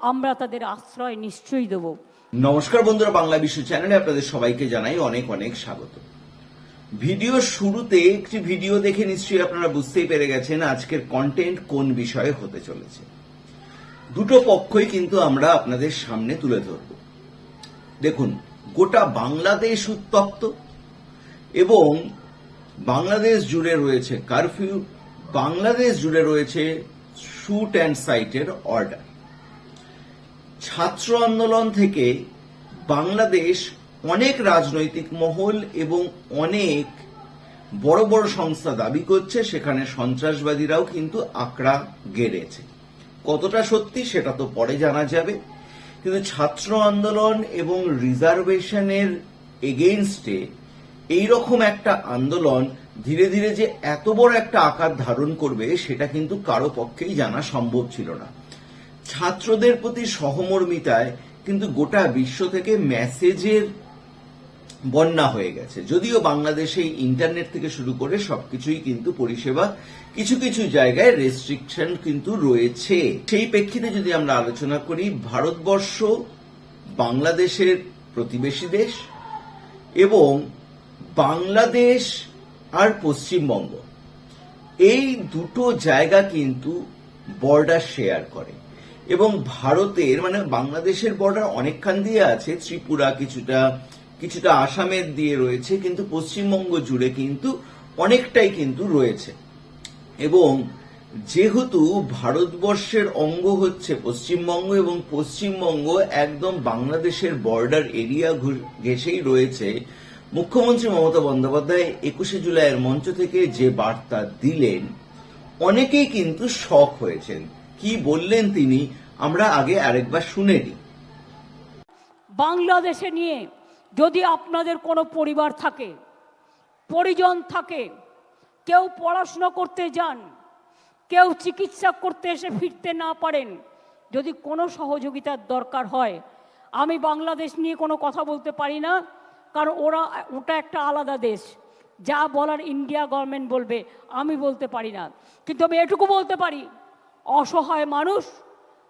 আমরা তাদের আশ্রয় নিশ্চয়ই দেবো। নমস্কার বন্ধুরা, বাংলা বিশ্ব চ্যানেলে আপনাদের সবাইকে জানাই অনেক অনেক স্বাগত। ভিডিও শুরুতে একটি ভিডিও দেখে নিশ্চয়ই আপনারা বুঝতেই পেরে গেছেন আজকের কন্টেন্ট কোন বিষয়ে হতে চলেছে। দুটো পক্ষই কিন্তু আমরা আপনাদের সামনে তুলে ধরব। দেখুন, গোটা বাংলাদেশ উত্তপ্ত এবং বাংলাদেশ জুড়ে রয়েছে কারফিউ বাংলাদেশ জুড়ে রয়েছে শুট অ্যান্ড সাইটের অর্ডার ছাত্র আন্দোলন থেকে বাংলাদেশ অনেক রাজনৈতিক মহল এবং অনেক বড় বড় সংস্থা দাবি করছে, সেখানে সন্ত্রাসবাদীরাও কিন্তু আকড়া গেড়েছে। কতটা সত্যি সেটা তো পরে জানা যাবে। কিন্তু ছাত্র আন্দোলন এবং রিজার্ভেশনের এগেইনস্টে এইরকম একটা আন্দোলন ধীরে ধীরে যে এত বড় একটা আকার ধারণ করবে, সেটা কিন্তু কারও পক্ষেই জানা সম্ভব ছিল না। ছাত্রদের প্রতি সহমর্মিতায় কিন্তু গোটা বিশ্ব থেকে মেসেজের বন্যা হয়ে গেছে। যদিও বাংলাদেশে ইন্টারনেট থেকে শুরু করে সবকিছুই কিন্তু পরিষেবা, কিছু কিছু জায়গায় রেস্ট্রিকশন কিন্তু রয়েছে। সেই প্রেক্ষিতে যদি আমরা আলোচনা করি, ভারতবর্ষ বাংলাদেশের প্রতিবেশী দেশ এবং বাংলাদেশ আর পশ্চিমবঙ্গ, এই দুটো জায়গা কিন্তু বর্ডার শেয়ার করে। এবং ভারতের মানে বাংলাদেশের বর্ডার অনেকখান দিয়ে আছে, ত্রিপুরা কিছুটা কিছুটা আসামের দিয়ে রয়েছে, কিন্তু পশ্চিমবঙ্গ জুড়ে কিন্তু অনেকটাই কিন্তু রয়েছে। এবং যেহেতু ভারতবর্ষের অঙ্গ হচ্ছে পশ্চিমবঙ্গ এবং পশ্চিমবঙ্গ একদম বাংলাদেশের বর্ডার এরিয়া ঘেসেই রয়েছে, মুখ্যমন্ত্রী মমতা বন্দ্যোপাধ্যায় একুশে জুলাইয়ের মঞ্চ থেকে যে বার্তা দিলেন, অনেকেই কিন্তু শখ হয়েছেন। কি বললেন তিনি? আমরা আগে আরেকবার শুনে নিই। বাংলাদেশে নিয়ে যদি আপনাদের কোনো পরিবার থাকে, পরিজন থাকে, কেউ পড়াশুনো করতে যান, কেউ চিকিৎসা করতে এসে ফিরতে না পারেন, যদি কোনো সহযোগিতার দরকার হয়, আমি বাংলাদেশ নিয়ে কোনো কথা বলতে পারি না, কারণ ওরা, ওটা একটা আলাদা দেশ। যা বলার ইন্ডিয়া গভর্নমেন্ট বলবে, আমি বলতে পারি না। কিন্তু আমি এটুকু বলতে পারি, অসহায় মানুষ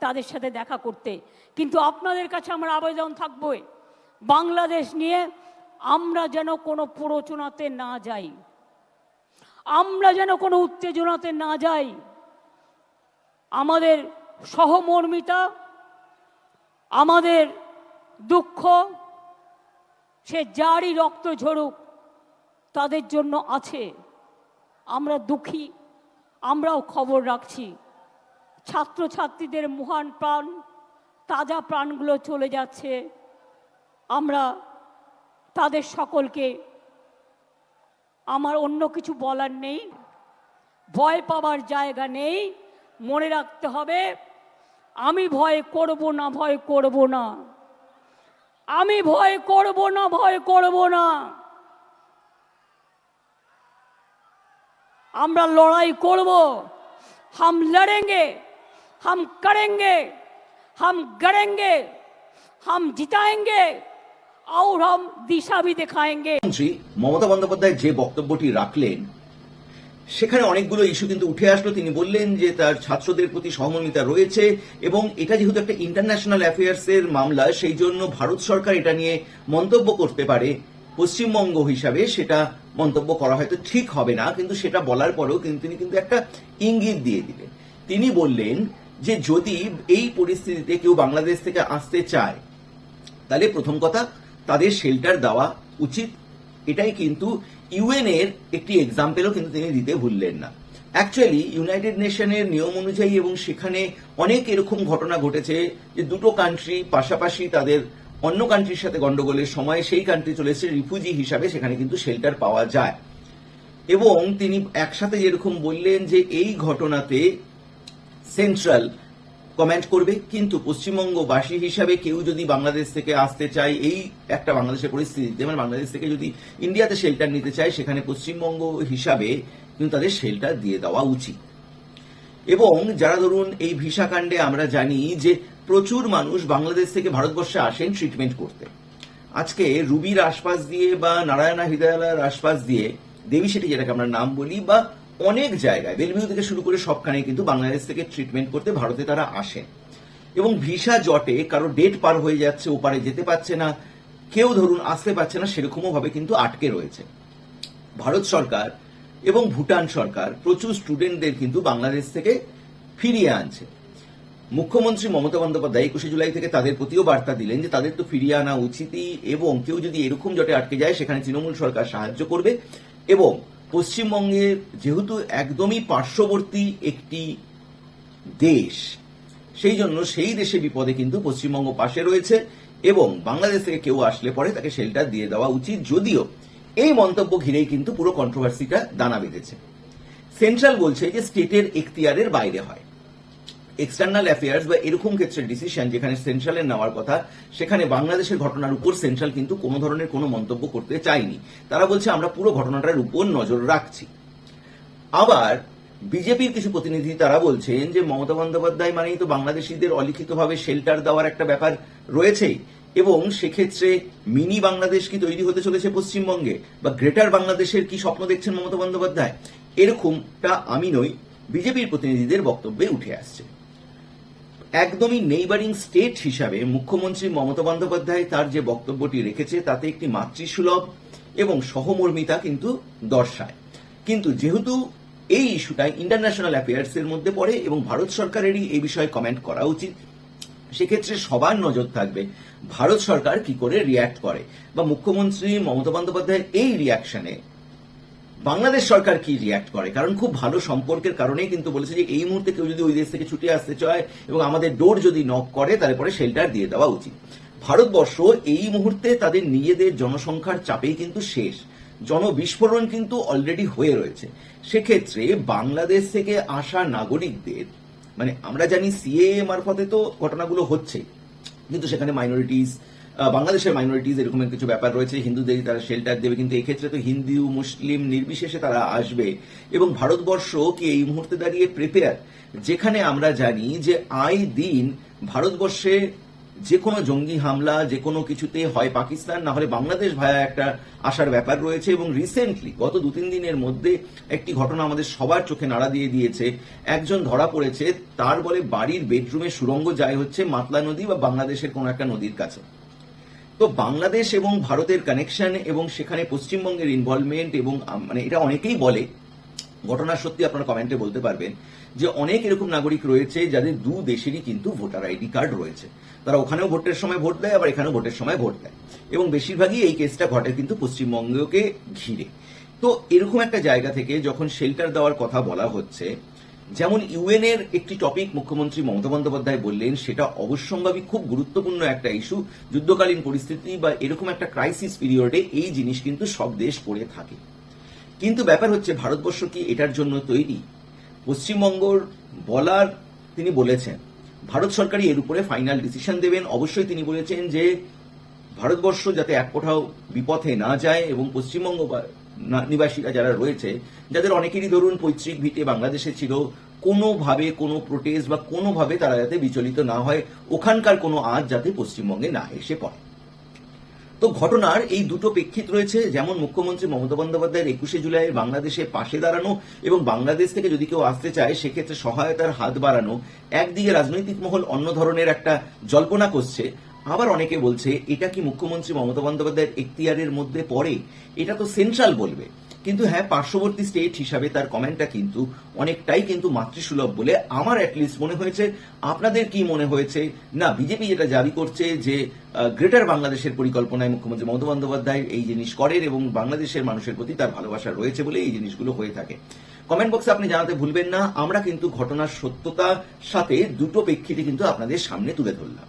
তাদের সাথে দেখা করতে। কিন্তু আপনাদের কাছে আমার আবেদন থাকবে, বাংলাদেশ নিয়ে আমরা যেন কোনো প্ররোচনাতে না যাই। আমরা যেন কোনো উত্তেজনাতে না যাই। আমাদের সহমর্মিতা, আমাদের দুঃখ, সে যারই রক্ত ঝরুক, তাদের জন্য আছে। আমরা দুঃখী, আমরাও খবর রাখছি। ছাত্রছাত্রীদের মহান প্রাণ, তাজা প্রাণগুলো চলে যাচ্ছে। আমরা তাদের সকলকে, আমার অন্য কিছু বলার নেই, ভয় পাবার জায়গা নেই, মনে রাখতে হবে, আমি ভয় করব না, ভয় করব না। আমি ভয় করব না, ভয় করব না। আমরা লড়াই করব, হাম লড়েঙ্গে। हम करेंगे हम गड़ेंगे हम जिताएंगे और हम दिशा भी दिखाएंगे মন্ত্রী মমতা বন্দ্যোপাধ্যায় যে বক্তব্যটি রাখলেন সেখানে অনেকগুলো ইস্যু কিন্তু উঠে আসলো তিনি বললেন যে তার ছাত্রদের প্রতি সহমর্মিতা রয়েছে এবং এটা যেহেতু একটা ইন্টারন্যাশনাল অ্যাফেয়ার্স এর মামলা সেই জন্য ভারত সরকার এটা নিয়ে মন্তব্য করতে পারে পশ্চিমবঙ্গ হিসাবে সেটা মন্তব্য করা হয়তো ঠিক হবে না কিন্তু সেটা বলার পরেও কিন্তু তিনি কিন্তু একটা ইঙ্গিত দিয়ে দিলেন তিনি বললেন যে যদি এই পরিস্থিতিতে কেউ বাংলাদেশ থেকে আসতে চায়, তাহলে প্রথম কথা তাদের শেল্টার দেওয়া উচিত। এটাই কিন্তু ইউএন এর একটি এক্সাম্পলও কিন্তু তিনি দিতে ভুললেন না। অ্যাকচুয়ালি ইউনাইটেড নেশনের নিয়ম অনুযায়ী এবং সেখানে অনেক এরকম ঘটনা ঘটেছে যে দুটো কান্ট্রি পাশাপাশি তাদের অন্য কান্ট্রির সাথে গন্ডগোলের সময় সেই কান্ট্রি চলে এসেছে রিফিউজি হিসাবে সেখানে কিন্তু শেল্টার পাওয়া যায়। এবং তিনি একসাথে যেরকম বললেন যে এই ঘটনাতে সেন্ট্রাল কমেন্ট করবে, কিন্তু পশ্চিমবঙ্গবাসী হিসাবে কেউ যদি বাংলাদেশ থেকে আসতে চায়, এই একটা বাংলাদেশের পরিস্থিতিতে মানে বাংলাদেশ থেকে যদি ইন্ডিয়াতে শেল্টার নিতে চায়, সেখানে পশ্চিমবঙ্গ হিসাবে কিন্তু তাদের শেল্টার দিয়ে দেওয়া উচিত। এবং যারা ধরুন এই ভিসা কাণ্ডে আমরা জানি যে প্রচুর মানুষ বাংলাদেশ থেকে ভারতবর্ষে আসেন ট্রিটমেন্ট করতে। আজকে রুবির আশপাশ দিয়ে বা নারায়ণা হৃদয়ালয়ের আশপাশ দিয়ে, দেবী সেটি যেটাকে আমরা নাম বলি, বা অনেক জায়গায়, বেলভিউ থেকে শুরু করে সবখানে কিন্তু বাংলাদেশ থেকে ট্রিটমেন্ট করতে ভারতে তারা আসেন। এবং ভিসা জটে, কারও ডেট পার হয়ে যাচ্ছে, ওপারে যেতে পারছে না, কেউ ধরুন আসতে পারছে না সেরকমও ভাবে কিন্তু আটকে রয়েছে। ভারত সরকার এবং ভুটান সরকার প্রচুর স্টুডেন্টদের কিন্তু বাংলাদেশ থেকে ফিরিয়ে আনছে। মুখ্যমন্ত্রী মমতা বন্দ্যোপাধ্যায় একুশে জুলাই থেকে তাদের প্রতিও বার্তা দিলেন যে, তাদের তো ফিরিয়ে আনা উচিতই, এবং কেউ যদি এরকম জটে আটকে যায়, সেখানে তৃণমূল সরকার সাহায্য করবে, এবং পশ্চিমবঙ্গের যেহেতু একদমই পার্শ্ববর্তী একটি দেশ, সেই জন্য সেই দেশে বিপদে কিন্তু পশ্চিমবঙ্গ পাশে রয়েছে এবং বাংলাদেশ থেকে কেউ আসলে পরে তাকে শেল্টার দিয়ে দেওয়া উচিত। যদিও এই মন্তব্য ঘিরেই কিন্তু পুরো কন্ট্রোভার্সিটা দানা বেঁধেছে। সেন্ট্রাল বলছে যে স্টেটের এখতিয়ারের বাইরে হয়। এক্সটার্নাল অ্যাফেয়ার্স বা এরকম ক্ষেত্রে ডিসিশন যেখানে সেন্ট্রালের নেওয়ার কথা, সেখানে বাংলাদেশের ঘটনার উপর সেন্ট্রাল কিন্তু কোনো ধরনের কোনো মন্তব্য করতে চায়নি। তারা বলছে, আমরা পুরো ঘটনাটার উপর নজর রাখছি। আবার বিজেপির কিছু প্রতিনিধি তারা বলছেন যে, মমতা বন্দ্যোপাধ্যায় মানেই তো বাংলাদেশিদের অলিখিতভাবে শেল্টার দেওয়ার একটা ব্যাপার রয়েছেই। এবং সেক্ষেত্রে মিনি বাংলাদেশ কি তৈরি হতে চলেছে পশ্চিমবঙ্গে? বা গ্রেটার বাংলাদেশের কি স্বপ্ন দেখছেন মমতা বন্দ্যোপাধ্যায়? এরকমটা আমি নই। বিজেপির প্রতিনিধিদের বক্তব্যে উঠে আসছে। একদমই নেইবারিং স্টেট হিসাবে মুখ্যমন্ত্রী মমতা বন্দ্যোপাধ্যায় তার যে বক্তব্যটি রেখেছে, তাতে একটি মাতৃসুলভ এবং সহমর্মিতা কিন্তু দর্শায়। কিন্তু যেহেতু এই ইস্যুটা ইন্টারন্যাশনাল অ্যাফেয়ার্স এর মধ্যে পড়ে এবং ভারত সরকারেরই এই বিষয়ে কমেন্ট করা উচিত, সেক্ষেত্রে সবার নজর থাকবে ভারত সরকার কি করে রিয়্যাক্ট করে। বা মুখ্যমন্ত্রী মমতা বন্দ্যোপাধ্যায়ের এই রিয়াকশনে বাংলাদেশ সরকার কি রিয়াক্ট করে? কারণ খুব ভালো সম্পর্কের কারণেই কিন্তু বলেছে যে এই মুহূর্তে কেউ যদি ওই দেশ থেকে ছুটে আসতে চায় এবং আমাদের ডোর যদি নক করে, তাহলে পরে শেল্টার দিয়ে দেওয়া উচিত। ভারতবর্ষ এই মুহূর্তে তাদের নিজেদের জনসংখ্যার চাপেই কিন্তু শেষ। জনবিস্ফোরণ কিন্তু অলরেডি হয়ে রয়েছে। সেক্ষেত্রে বাংলাদেশ থেকে আসা নাগরিকদের মানে আমরা জানি সিএ মারফতে তো ঘটনাগুলো হচ্ছে, কিন্তু সেখানে মাইনরিটিস বাংলাদেশের মাইনরিটিজ এরকম কিছু ব্যাপার রয়েছে, হিন্দুদের তারা শেল্টার দেবে, কিন্তু এক্ষেত্রে তো হিন্দু, মুসলিম নির্বিশেষে তারা আসবে। এবং ভারতবর্ষ কি এই মুহূর্তে দাঁড়িয়ে প্রিপেয়ার যেখানে আমরা জানি যে আই দিন ভারতবর্ষে যে কোনো জঙ্গি হামলা যে কোনো কিছুতে হয় পাকিস্তান, না হলে বাংলাদেশ ভায়া একটা আসার ব্যাপার রয়েছে এবং রিসেন্টলি গত দু তিন দিনের মধ্যে একটি ঘটনা আমাদের সবার চোখে নাড়া দিয়ে দিয়েছে। একজন ধরা পড়েছে, তার বলে বাড়ির বেডরুমে সুরঙ্গ যায় হচ্ছে মাতলা নদী বা বাংলাদেশের কোনো একটা নদীর কাছে। তো বাংলাদেশ এবং ভারতের কানেকশন এবং সেখানে পশ্চিমবঙ্গের ইনভলভমেন্ট এবং মানে এটা অনেকেই বলে, ঘটনা সত্যি আপনারা কমেন্টে বলতে পারবেন, যে অনেক এরকম নাগরিক রয়েছে যাদের দু দেশেরই কিন্তু ভোটার আইডি কার্ড রয়েছে। তারা ওখানেও ভোটের সময় ভোট দেয়, আবার এখানেও ভোটের সময় ভোট দেয়। এবং বেশিরভাগই এই কেসটা ঘটে কিন্তু পশ্চিমবঙ্গকে ঘিরে। তো এরকম একটা জায়গা থেকে যখন শেল্টার দেওয়ার কথা বলা হচ্ছে যেমন ইউএন এর একটি টপিক মুখ্যমন্ত্রী মমতা বন্দ্যোপাধ্যায় বললেন, সেটা অবশ্যম্ভাবী খুব গুরুত্বপূর্ণ একটা ইস্যু যুদ্ধকালীন পরিস্থিতি বা এরকম একটা ক্রাইসিস পিরিয়ডে এই জিনিস কিন্তু সব দেশ করে থাকে। কিন্তু ব্যাপার হচ্ছে, ভারতবর্ষ কি এটার জন্য তৈরি? পশ্চিমবঙ্গর বলার তিনি বলেছেন, ভারত সরকারই এর উপরে ফাইনাল ডিসিশন দেবেন। অবশ্যই তিনি বলেছেন যে, ভারতবর্ষ যাতে এক কোথাও বিপথে না যায় এবং পশ্চিমবঙ্গ নিবাসীরা যারা রয়েছে, যাদের অনেকেরই ধরুন পৈতৃক ভিটে বাংলাদেশে ছিল, কোনোভাবে কোনো প্রোটেস্ট বা কোনোভাবে তারা যাতে বিচলিত না হয়, ওখানকার কোনো আজ যাতে পশ্চিমবঙ্গে না এসে পড়ে। তো ঘটনার এই দুটো প্রেক্ষিত রয়েছে, যেমন মুখ্যমন্ত্রী মমতা বন্দ্যোপাধ্যায়ের একুশে জুলাই বাংলাদেশের পাশে দাঁড়ানো এবং বাংলাদেশ থেকে যদি কেউ আসতে চায়, সেক্ষেত্রে সহায়তার হাত বাড়ানো, একদিকে রাজনৈতিক মহল অন্য ধরনের একটা জল্পনা করছে আবার অনেকে বলছে, এটা কি মুখ্যমন্ত্রী মমতা বন্দ্যোপাধ্যায়ের এখতিয়ারের মধ্যে পড়ে? এটা তো সেন্ট্রাল বলবে। কিন্তু হ্যাঁ পার্শ্ববর্তী স্টেট হিসাবে তার কমেন্টটা কিন্তু অনেকটাই কিন্তু মাতৃসুলভ বলে আমার অ্যাটলিস্ট মনে হয়েছে। আপনাদের কি মনে হয়েছে? না বিজেপি যেটা দাবি করছে যে গ্রেটার বাংলাদেশের পরিকল্পনায় মুখ্যমন্ত্রী মমতা বন্দ্যোপাধ্যায় এই জিনিস করেন এবং বাংলাদেশের মানুষের প্রতি তার ভালোবাসা রয়েছে বলে এই জিনিসগুলো হয়ে থাকে। কমেন্ট বক্সে আপনি জানাতে ভুলবেন না। আমরা কিন্তু ঘটনার সত্যতার সাথে দুটো প্রেক্ষিতে কিন্তু আপনাদের সামনে তুলে ধরলাম।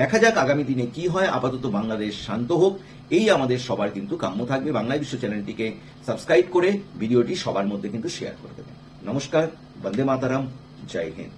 দেখা যাক আগামী দিনে কি হয়। আপাতত বাংলাদেশ শান্ত হোক। এই আমাদের সবার কিন্তু কাম্য থাকবে। বাংলায় বিশ্ব চ্যানেলটিকে সাবস্ক্রাইব করে ভিডিওটি সবার মধ্যে কিন্তু শেয়ার করে দেবেন। নমস্কার, বন্দে মাতারাম, জয় হিন্দ।